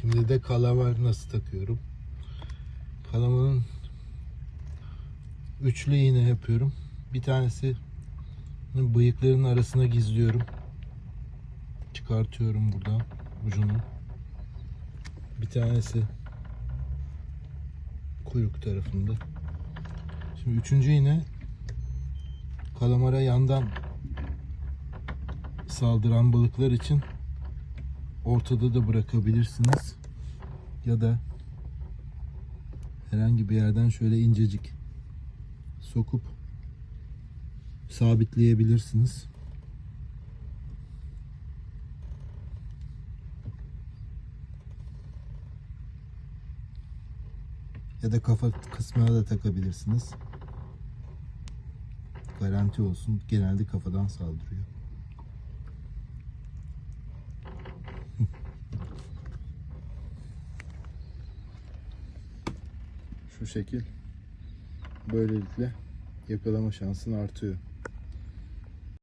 Şimdi de kalamar nasıl takıyorum. Kalamarın üçlü iğne yapıyorum. Bir tanesi bıyıkların arasına gizliyorum. Çıkartıyorum buradan ucunu. Bir tanesi kuyruk tarafında. Şimdi üçüncü iğne kalamara yandan saldıran balıklar için ortada da bırakabilirsiniz. Ya da herhangi bir yerden şöyle incecik sokup sabitleyebilirsiniz. Ya da kafa kısmına da takabilirsiniz. Garanti olsun. Genelde kafadan saldırıyor. Şu şekil böylelikle yakalama şansın artıyor.